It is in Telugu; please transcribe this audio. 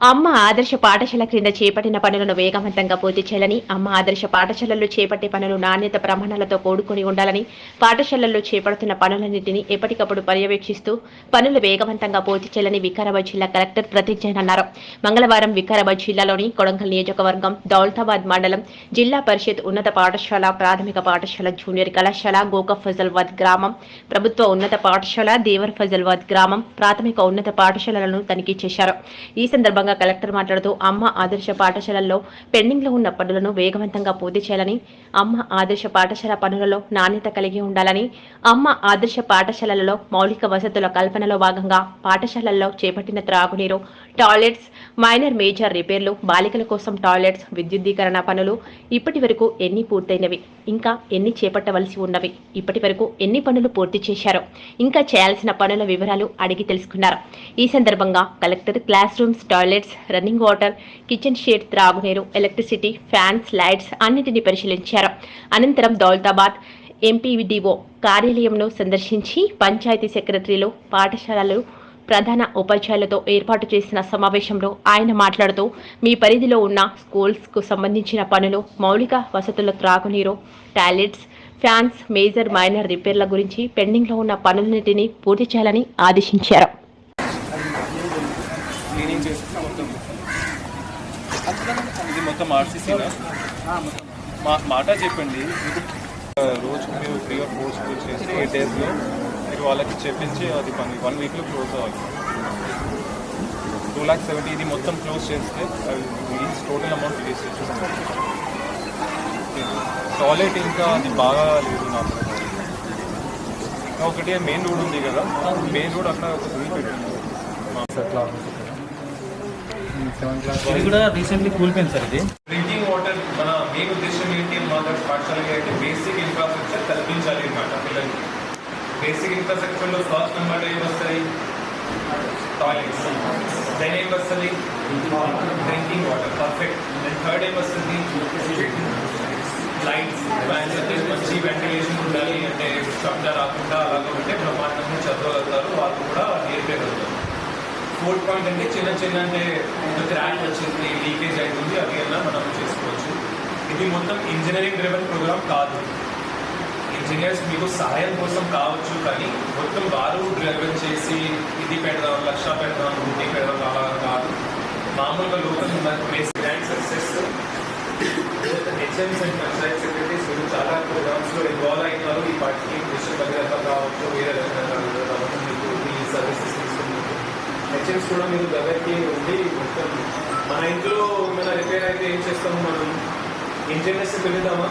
అమ్మ ఆదర్శ పాఠశాల క్రింద చేపట్టిన పనులను వేగవంతంగా పూర్తి చేయాలని అమ్మ ఆదర్శ పాఠశాలల్లో చేపట్టే పనులు నాణ్యత ప్రమాణాలతో కూడుకొని ఉండాలని పాఠశాలల్లో చేపడుతున్న పనులన్నింటినీ ఎప్పటికప్పుడు పర్యవేక్షిస్తూ పనులు వేగవంతంగా పూర్తి చేయాలని వికారాబాద్ జిల్లా కలెక్టర్ ప్రతిజ్ఞ అన్నారు. మంగళవారం వికారాబాద్ జిల్లాలోని కొడంగల్ నియోజకవర్గం దౌలతాబాద్ మండలం జిల్లా పరిషత్ ఉన్నత పాఠశాల ప్రాథమిక పాఠశాల జూనియర్ కళాశాల గోక ఫజల్వాద్ గ్రామం ప్రభుత్వ ఉన్నత పాఠశాల దేవర్ ఫజల్వాద్ గ్రామం ప్రాథమిక ఉన్నత పాఠశాలలను తనిఖీ చేశారు. ఈ సందర్భంగా కలెక్టర్ మాట్లాడుతూ అమ్మ ఆదర్శ పాఠశాలల్లో పెండింగ్లో ఉన్న పనులను వేగవంతంగా పూర్తి చేయాలని అమ్మ ఆదర్శ పాఠశాల పనులలో నాణ్యత కలిగి ఉండాలని అమ్మ ఆదర్శ పాఠశాలలలో మౌలిక వసతుల కల్పనలో భాగంగా పాఠశాలల్లో చేపట్టిన త్రాగునీరు టాయిలెట్స్ మైనర్ మేజర్ రిపేర్లు బాలికల కోసం టాయిలెట్స్ విద్యుద్దీకరణ పనులు ఇప్పటి వరకు ఎన్ని పూర్తయినవి? ఇంకా ఎన్ని చేపట్టవలసి ఉన్నవి? ఇప్పటి వరకు ఎన్ని పనులు పూర్తి చేశారో? ఇంకా చేయాల్సిన పనుల వివరాలు అడిగి తెలుసుకున్నారు. ఈ సందర్భంగా collector class rooms toilets running water kitchen shed త్రాగునీరు ఎలక్ట్రిసిటీ ఫ్యాన్స్ లైట్స్ అన్నింటినీ పరిశీలించారు. అనంతరం దౌలతాబాద్ ఎంపీడీఓ కార్యాలయంను సందర్శించి పంచాయతీ సెక్రటరీలు పాఠశాలలు ప్రధాన ఉపాధ్యాయులతో ఏర్పాటు చేసిన సమావేశంలో ఆయన మాట్లాడుతూ మీ పరిధిలో ఉన్న స్కూల్స్కు సంబంధించిన పనులు మౌలిక వసతుల త్రాగునీరు టాయిలెట్స్ ఫ్యాన్స్ మేజర్ మైనర్ రిపేర్ల గురించి పెండింగ్లో ఉన్న పనులన్నింటినీ పూర్తి చేయాలని ఆదేశించారు. మాట చెప్పండి. రోజుకు మీరు త్రీ ఆర్ ఫోర్ స్కూల్స్ చేసి ఎయిట్ డేస్లో మీరు వాళ్ళకి చెప్పించి అది పని. వన్ వీక్లో క్లోజ్ అవ్వాలి. టూ ల్యాక్ సెవెంటీ ఇది మొత్తం క్లోజ్ చేస్తే మీన్స్ టోటల్ అమౌంట్ రిలీజ్ చేస్తాం. టాయిలెట్ ఇంకా అది బాగా లేదు నాకు. ఇంకా ఒకటి మెయిన్ రోడ్ ఉంది కదా మెయిన్ రోడ్ అక్కడ ఒక త్రీ పెట్టింది ఇది కూడా రీసెంట్లీ కూలిపోయింది సార్ ఇది. డ్రింకింగ్ వాటర్ మన మెయిన్ ఉద్దేశం ఏంటి? మా పాఠశాలకి అయితే బేసిక్ ఇన్ఫ్రాస్ట్రక్చర్ కల్పించాలి అన్నమాట పిల్లలకి. బేసిక్ ఇన్ఫ్రాస్ట్రక్చర్లో ఫస్ట్ నెంబర్ ఏం వస్తాయి? టాయిలెట్స్. దెన్ ఏం వస్తుంది? Drinking water perfect then third ఏం వస్తుంది? లైట్స్ ఫ్యాన్స్ వచ్చేసి మంచి వెంటిలేషన్ ఉండాలి అంటే శబ్ద రాకుండా అలాగే ఉంటే బ్రహ్మాండంగా చదవగలుగుతారు. వాళ్ళు కూడా నేర్పేయగలుగుతారు ఫోర్త్ పాయింట్ అంటే చిన్న చిన్న అంటే క్రాక్ వచ్చింది లీకేజ్ అవుతుంది అవి అలా మనం చేసుకోవచ్చు. ఇది మొత్తం ఇంజనీరింగ్ డ్రివెన్ ప్రోగ్రామ్ కాదు. ఇంజనీర్స్ మీకు సహాయం కోసం కావచ్చు కానీ మొత్తం వారు డ్రైవర్ చేసి ఇది పెడదాం లక్ష పెడదాం నూటి పెడదాం అలా కాదు. మామూలుగా local basic success HMs and panchayat secretaries మీరు చాలా ప్రోగ్రామ్స్లో ఇన్వాల్వ్ అయినారు. ఈ పార్టీకి మిషన్ భగీరథ కావచ్చు వేరే రకంగా కావచ్చు మీకు ఈ సర్వీసెస్ తీసుకున్నారు. హెచ్ఎంస్ కూడా మీరు దగ్గరికి ఉండి మొత్తం మన ఇంట్లో మన రిపేర్ అయితే ఏం చేస్తాము మనం? ఇంజనీర్స్ పెడదామా?